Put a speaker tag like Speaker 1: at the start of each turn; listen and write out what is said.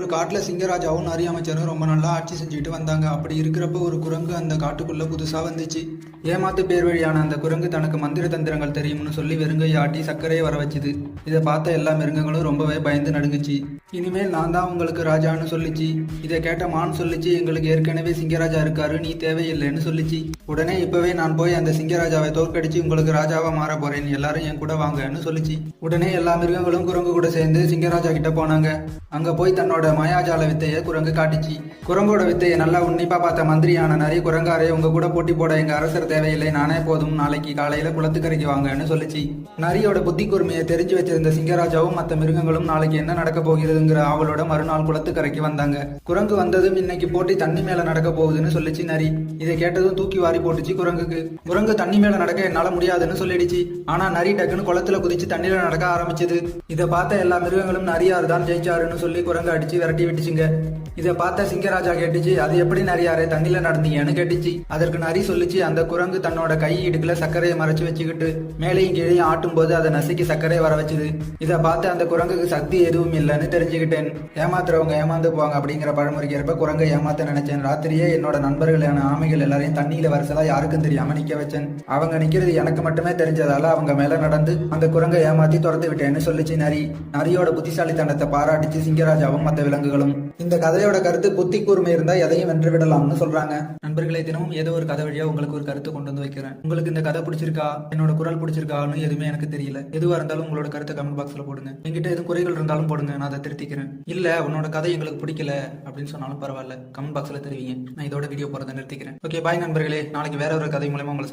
Speaker 1: ஒரு காட்டில் சிங்கராஜாவும் நிறைய அமைச்சரும் ரொம்ப நல்லா ஆட்சி செஞ்சுட்டு வந்தாங்க. அப்படி இருக்கிறப்ப ஒரு குரங்கு அந்த காட்டுக்குள்ளே புதுசாக வந்துச்சு. ஏமாத்து பேர் வழியான அந்த குரங்கு தனக்கு மந்திர தந்திரங்கள் தெரியும்னு சொல்லி வெறுங்கை ஆட்டி சர்க்கரையை வர வச்சுது. இதை பார்த்த எல்லா மிருகங்களும் ரொம்பவே பயந்து நடுங்குச்சு. இனிமேல் நான் தான் உங்களுக்கு ராஜான்னு சொல்லிச்சு. இதை கேட்ட மான் சொல்லிச்சு எங்களுக்கு ஏற்கனவே சிங்கராஜா இருக்காரு நீ தேவையில்லைன்னு சொல்லிச்சு. உடனே இப்பவே நான் போய் அந்த சிங்கராஜாவை தோற்கடிச்சு உங்களுக்கு ராஜாவா மாற போறேன். எல்லாரும் என் கூட வாங்கன்னு சொல்லிச்சு. உடனே எல்லா மிருகங்களும் குரங்கு கூட சேர்ந்து சிங்கராஜா கிட்ட போனாங்க. அங்க போய் தன்னோட மாயாஜால வித்தைய குரங்கு காட்டிச்சு. குரங்கோட வித்தையை நல்லா உன்னிப்பா பார்த்த மந்திரியான நிறைய குரங்காரே உங்க கூட போட்டி போட எங்க அரசர் தேவையில்லை. நானே போதும் நாளைக்கு காலையில குளத்துக்கரைக்கு வாங்கன்னு சொல்லிச்சு. நரியோட புத்தி கூர்மையை தெரிஞ்சு வச்சிருந்த சிங்கராஜாவும் மற்ற மிருகங்களும் நாளைக்கு என்ன நடக்க போகிறதுங்கிற ஆவலோட மறுநாள் குளத்துக்கரைக்கு வந்தாங்க. குரங்கு வந்ததும் இன்னைக்கு போட்டி தண்ணி மேல நடக்க போகுதுன்னு சொல்லிச்சு நரி. இதை கேட்டதும் தூக்கி வாரி போட்டுச்சு குரங்குக்கு. குரங்கு தண்ணி மேல நடக்க என்னால முடியாதுன்னு சொல்லிடுச்சு. ஆனா நரி டக்குன்னு குளத்துல குதிச்சு தண்ணியில நடக்க ஆரம்பிச்சது. இதை பார்த்த எல்லா மிருகங்களும் நரியாரு தான் ஜெயிச்சாருன்னு சொல்லி குரங்கு அடிச்சு விரட்டி விட்டுச்சுங்க. இதை பார்த்த சிங்கராஜா கேட்டுச்சு அது எப்படி நரியாரு தண்ணியில நடந்தீங்கன்னு கேட்டுச்சு. அதற்கு நரி சொல்லிச்சு அந்த குரங்கு தன்னோட கை இடுக்குல சர்க்கரையை மறைச்சு வச்சுக்கிட்டு மேலையும் கீழையும் ஆட்டும் போது அதை நசுக்கி சர்க்கரையை வர வச்சுது. இதை பார்த்து அந்த குரங்குக்கு சக்தி எதுவும் இல்லைன்னு தெரிஞ்சுக்கிட்டேன். ஏமாத்துறவங்க ஏமாந்து போவாங்க அப்படிங்கிற பழமொழிக்கு ஏற்ப குரங்கை ஏமாத்த நினைச்சேன். ராத்திரியே என்னோட நண்பர்களான ஆமைகள் எல்லாரையும் தண்ணியில வருஷதா யாருக்கும் தெரியாம நிக்க வச்சேன். அவங்க நிக்கிறது எனக்கு மட்டுமே தெரிஞ்சதால அவங்க மேல நடந்து அந்த குரங்கை ஏமாத்தி துரத்து விட்டேன்னு சொல்லிச்சு நரி. நரியோட புத்திசாலித்தனத்தை பாராட்டிச்சு சிங்கராஜாவும் மற்ற விலங்குகளும். இந்த கதையோட கருத்து புத்தி கூர்மை இருந்தா எதையும் வென்று விடலாம்னு சொல்றாங்க. நண்பர்களே தினமும் ஏதோ ஒரு கதை வழியா உங்களுக்கு ஒரு கருத்து கொண்டு வந்து வைக்கிறேன். உங்களுக்கு இந்த கதை பிடிச்சிருக்கா? என்னோட குரல் பிடிச்சிருக்கான்னு எதுவுமே எனக்கு தெரியல. எதுவா இருந்தாலும் உங்களோட கருத்தை கமெண்ட் பாக்ஸ்ல போடுங்க. என்கிட்ட எதுவும் குறைகள் இருந்தாலும் போடுங்க. நான் அதை திருத்திக்கிறேன். இல்ல உன்னோட கதை எங்களுக்கு பிடிக்கல அப்படின்னு சொன்னாலும் பரவாயில்ல. கமெண்ட் பாக்ஸ்ல தெரிவிங்க. நான் இதோட வீடியோ போறதை நிறுத்திக்கிறேன். ஓகே பாய் நண்பர்களே. நாளைக்கு வேற ஒரு கதை மூலமா உங்களை